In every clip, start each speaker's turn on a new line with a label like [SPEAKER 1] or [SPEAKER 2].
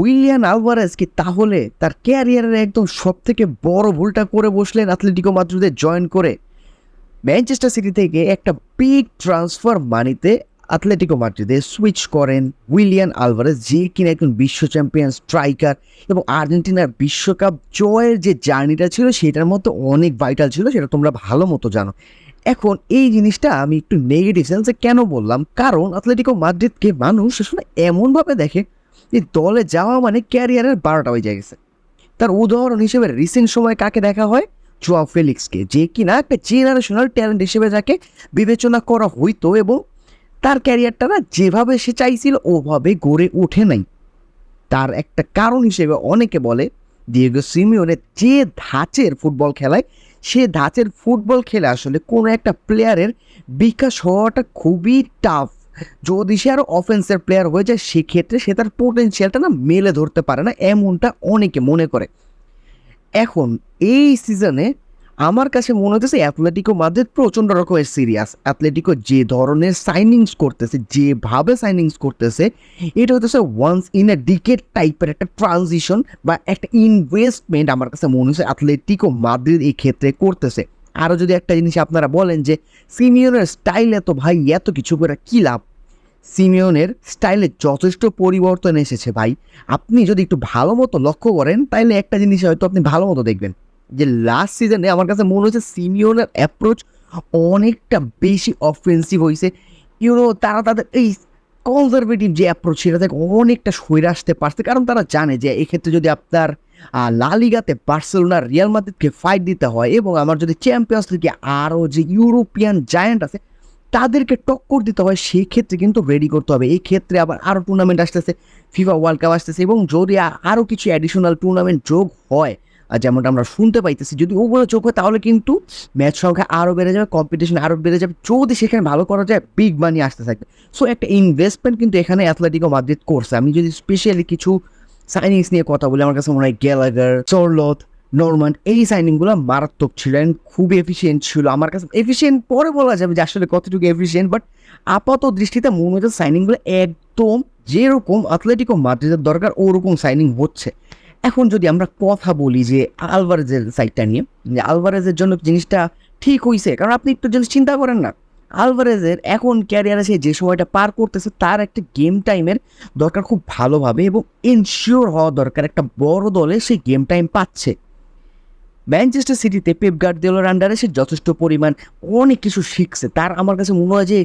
[SPEAKER 1] উইলিয়ান Alvarez কি তাহলে তার ক্যারিয়ারের একদম সব থেকে বড় ভুলটা করে বসলেন অ্যাথলেটিকো মাদ্রিদে জয়েন করে? ম্যানচেস্টার সিটি থেকে একটা বিগ ট্রান্সফার মানিতে অ্যাথলেটিকো মাদ্রিদে সুইচ করেন উইলিয়ান আলভারেজ, যে কিনা একজন বিশ্ব চ্যাম্পিয়ন স্ট্রাইকার এবং আর্জেন্টিনার বিশ্বকাপ জয়ের যে জার্নিটা ছিল সেটার মতো অনেক ভাইটাল ছিল, সেটা তোমরা ভালো মতো জানো। এখন এই জিনিসটা আমি একটু নেগেটিভ সেন্সে কেন বললাম? কারণ অ্যাথলেটিকো মাদ্রিদকে মানুষ আসলে এমনভাবে দেখে যে দলে যাওয়া মানে ক্যারিয়ারের বারোটা হয়ে গেছে। তার উদাহরণ হিসেবে রিসেন্ট সময় কাকে দেখা হয়? জোয়া ফেলিক্সকে, যে কিনা একটা জেনারেশনাল ট্যালেন্ট হিসেবে যাকে বিবেচনা করা হইতো এবং তার ক্যারিয়ারটা না যেভাবে সে চাইছিল ওভাবে গড়ে ওঠে নাই। তার একটা কারণ হিসেবে অনেকে বলে দিয়েগো সিমিওনের যে ধাঁচের ফুটবল খেলায়, সে ধাঁচের ফুটবল খেলে আসলে কোনো একটা প্লেয়ারের বিকাশ হওয়াটা খুবই টাফ যদি সে আরও অফেন্সের প্লেয়ার হয়ে যায়, সেক্ষেত্রে সে তার পোটেনশিয়ালটা না মেলে ধরতে পারে না, এমনটা অনেকে মনে করে। এখন, এই সিজনে আমার কাছে মনে হতেছে অ্যাথলেটিকো মাদ্রিদ প্রচণ্ড রকমের সিরিয়াস অ্যাথলেটিকো যে ধরনের সাইনিংস করতেছে, যেভাবে সাইনিংস করতেছে, এটা হতেছে ওয়ান্স ইন এ ডিকেট টাইপের একটা ট্রানজিশন বা একটা ইনভেস্টমেন্ট আমার কাছে মনে হচ্ছে অ্যাথলেটিকো মাদ্রিদ এই ক্ষেত্রে করতেছে। আরও যদি একটা জিনিস আপনারা বলেন যে, সিমিয়নের স্টাইল এত ভাই এত কিছু করে কী লাভ? সিমিয়নের স্টাইলে যথেষ্ট পরিবর্তন এসেছে ভাই। আপনি যদি একটু ভালো মতো লক্ষ্য করেন তাহলে একটা জিনিস হয়তো আপনি ভালো মতো দেখবেন। যে লাস্ট সিজনে আমার কাছে মনে হচ্ছে সিমিয়নের অ্যাপ্রোচ অনেকটা বেশি অফেন্সিভ হয়েছে ইউনো তারা তাদের এই কনজারভেটিভ যে অ্যাপ্রোচ সেটা থেকে অনেকটা সরে আসতে পারছে। কারণ তারা জানে যে, এক্ষেত্রে যদি আপনার আহ, লা লিগাতে বার্সেলোনা রিয়াল মাদ্রিদকে ফাইট দিতে হয় এবং আমার যদি চ্যাম্পিয়ন্স লিগে আরও যে ইউরোপিয়ান জায়ান্ট আছে তাদেরকে টক্কর দিতে হয় সেই ক্ষেত্রে কিন্তু রেডি করতে হবে। এই ক্ষেত্রে আবার আরও টুর্নামেন্ট আসতেছে ফিফা ওয়ার্ল্ড কাপ আসতেছে এবং যদি আরও কিছু অ্যাডিশনাল টুর্নামেন্ট যোগ হয় আর যেমনটা আমরা শুনতে পাইতেছি যদি ওগুলো যোগ হয় তাহলে কিন্তু ম্যাচ সংখ্যা আরও বেড়ে যাবে কম্পিটিশন আরও বেড়ে যাবে। যদি সেখানে ভালো করা যায় বিগ মানি আসতে থাকবে। সো একটা ইনভেস্টমেন্ট কিন্তু এখানে অ্যাথলেটিকো মাদ্রিদ করছে। আমি যদি স্পেশালি কিছু সাইনিংস নিয়ে কথা বলি, আমার কাছে মনে হয় গ্যালাগার চর্লত নর্মান এই সাইনিংগুলো মারাত্মক ছিলেন খুবই এফিসিয়েন্ট ছিল। আমার কাছে এফিসিয়েন্ট পরে বলা যাবে যে আসলে কতটুকু এফিসিয়েন্ট বাট আপাত দৃষ্টিতে মনে হচ্ছে সাইনিংগুলো একদম যেরকম অ্যাথলেটিকো মাদ্রিদের দরকার, ওরকম সাইনিং হচ্ছে। এখন যদি আমরা কথা বলি যে আলভারেজের সাইডটা নিয়ে, যে আলভারেজের জন্য জিনিসটা ঠিক হয়েছে কারণ আপনি একটু জিনিস চিন্তা করেন না আলভারেজের এখন ক্যারিয়ারে সে যে সময়টা পার করতেছে, তার একটা গেম টাইমের দরকার খুব ভালোভাবে এবং এনশিওর হওয়া দরকার একটা বড় দলে সে গেম টাইম পাচ্ছে। ম্যানচেস্টার সিটিতে পেপ গার্দিওলার আন্ডারে সে যথেষ্ট পরিমাণ অনেক কিছু শিখছে। তার আমার কাছে মনে হয় যে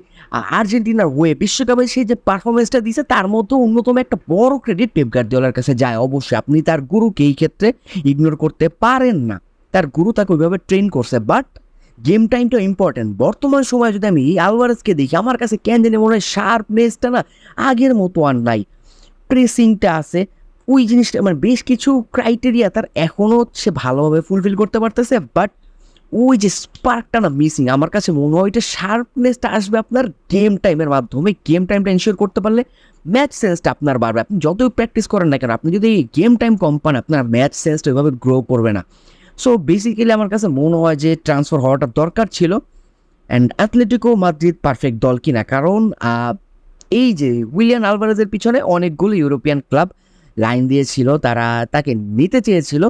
[SPEAKER 1] আর্জেন্টিনার ওয়ে বিশ্বকাপে সে যে পারফরমেন্সটা দিয়েছে, তার মধ্যে অন্যতম একটা বড় ক্রেডিট পেপ গার্দিওলার কাছে যায়। অবশ্যই আপনি তার গুরুকে এই ক্ষেত্রে ইগনোর করতে পারেন না। তার গুরু তাকে ওইভাবে ট্রেন করছে বাট গেম টাইমটা ইম্পর্টেন্ট বর্তমান সময়ে যদি আমি আলভারেজকে দেখি, আমার কাছে কেন জানি মনে হয় শার্পনেসটা না আগের মতো আর নাই। প্রেসিংটা আছে। ওই জিনিসটা মানে বেশ কিছু ক্রাইটেরিয়া তার এখনও সে ভালোভাবে ফুলফিল করতে পারতেছে বাট ওই যে স্পার্কটা না মিসিং আমার কাছে মনে হয় ওইটা শার্পনেসটা আসবে আপনার গেম টাইমের মাধ্যমে। গেম টাইমটা এনশিওর করতে পারলে ম্যাচ সেন্সটা আপনার বাড়বে। আপনি যতই প্র্যাকটিস করেন না কেন, আপনি যদি গেম টাইম কম পান আপনার ম্যাচ সেন্সটা ওইভাবে গ্রো করবে না। সো বেসিক্যালি আমার কাছে মনে হয় যে ট্রান্সফার হওয়াটা দরকার ছিল। অ্যান্ড অ্যাথলেটিকো মাদ্রিদ পারফেক্ট দল কিনা? কারণ এই যে উইলিয়ান আলভারেজের পিছনে অনেকগুলো ইউরোপিয়ান ক্লাব লাইন দিয়েছিল, তারা তাকে নিতে চেয়েছিল।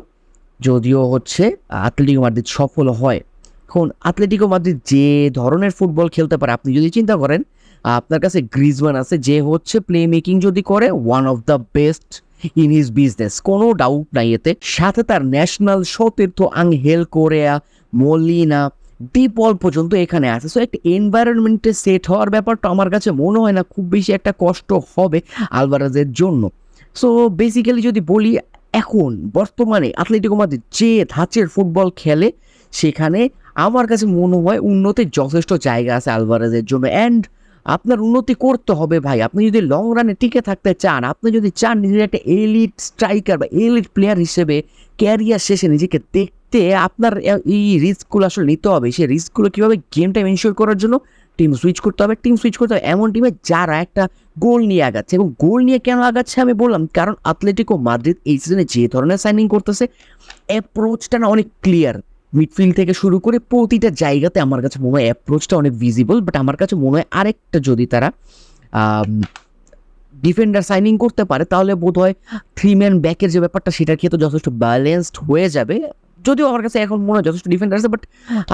[SPEAKER 1] যদিও হচ্ছে আতলেটিকো মাদ্রিদ সফল হয়। এখন আতলেটিকো মাদ্রিদ যে ধরনের ফুটবল খেলতে পারে, আপনি যদি চিন্তা করেন, আপনার কাছে গ্রিজমান আছে, যে হচ্ছে প্লে মেকিং যদি করে one of the best in his business কোনো ডাউট নাই এতে। সাথে তার ন্যাশনাল সতীর্থ আংহেল কোরিয়া মলিনা ডিপল পর্যন্ত এখানে আছে। সো একটা এনভায়রনমেন্টে সেট হওয়ার ব্যাপারটা আমার কাছে মনে হয় না খুব বেশি একটা কষ্ট হবে আলভারাজের জন্য। সো বেসিক্যালি যদি বলি, এখন বর্তমানে আথলেটিকো মাদ্রিদ যে ধাঁচের ফুটবল খেলে, সেখানে আমার কাছে মনে হয় উন্নতির যথেষ্ট জায়গা আছে আলভারেজের জন্য। অ্যান্ড আপনার উন্নতি করতে হবে ভাই। আপনি যদি লং রানে টিকে থাকতে চান, আপনি যদি চান নিজের একটা এলিট স্ট্রাইকার বা এলিট প্লেয়ার হিসেবে ক্যারিয়ার শেষে নিজেকে দেখতে, আপনার এই রিস্কগুলো আসলে নিতে হবে। সেই রিস্কগুলো কীভাবে গেম টাইম এনশিওর করার জন্য টিম সুইচ করতে হবে। টিম সুইচ করতে হবে এমন টিমে যারা একটা গোল নিয়ে আগাচ্ছে। এবং গোল নিয়ে কেন আগাচ্ছে আমি বললাম, কারণ আতলেটিকো মাদ্রিদ এই সিজনে যে ধরনের সাইনিং করতেছে অ্যাপ্রোচটা না অনেক ক্লিয়ার মিডফিল্ড থেকে শুরু করে প্রতিটা জায়গাতে আমার কাছে মনে হয় অ্যাপ্রোচটা অনেক ভিজিবল বাট আমার কাছে মনে হয় আরেকটা যদি তারা ডিফেন্ডার সাইনিং করতে পারে, তাহলে বোধ হয় থ্রি ম্যান ব্যাকের যে ব্যাপারটা, সেটার ক্ষেত্রে যথেষ্ট ব্যালেন্সড হয়ে যাবে। যদিও আমার কাছে এখন মনে হয় যথেষ্ট ডিফেন্ডার আছে বাট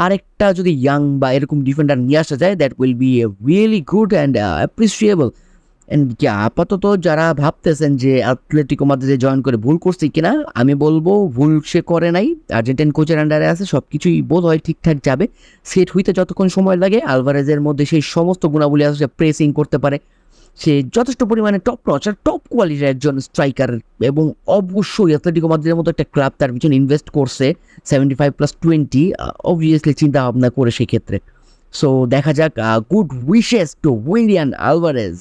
[SPEAKER 1] আরেকটা যদি ইয়াং বা এরকম ডিফেন্ডার নিয়ে আসা যায় that will be a really good and appreciable আপাতত যারা ভাবতেছেন যে অ্যাথলেটিকো মাদ্রিদে জয়েন করে ভুল করছি কিনা, আমি বলব ভুল সে করে নাই। আর্জেন্টাইন কোচের আন্ডারে আছে সব কিছুই বোধ হয় ঠিকঠাক যাবে। সেট হইতে যতক্ষণ সময় লাগে আলভারেজের মধ্যে সেই সমস্ত গুণাবলী আছে প্রেসিং করতে পারে। সে যথেষ্ট পরিমাণে টপ নচ আর টপ কোয়ালিটির একজন স্ট্রাইকার এবং অবশ্যই অ্যাথলেটিকো মাদ্রিদের মতো একটা ক্লাব তার পিছনে ইনভেস্ট করছে seventy five plus twenty obviously চিন্তা ভাবনা করে সেক্ষেত্রে। সো দেখা যাক good wishes to Julian Alvarez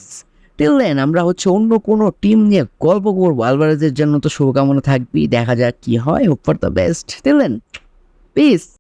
[SPEAKER 1] till then আমরা হচ্ছে অন্য কোনো টিম নিয়ে গল্প করব। আলভারেজের জন্য তো শুভকামনা থাকবেই। দেখা যাক কি হয়। Hope for the best till then peace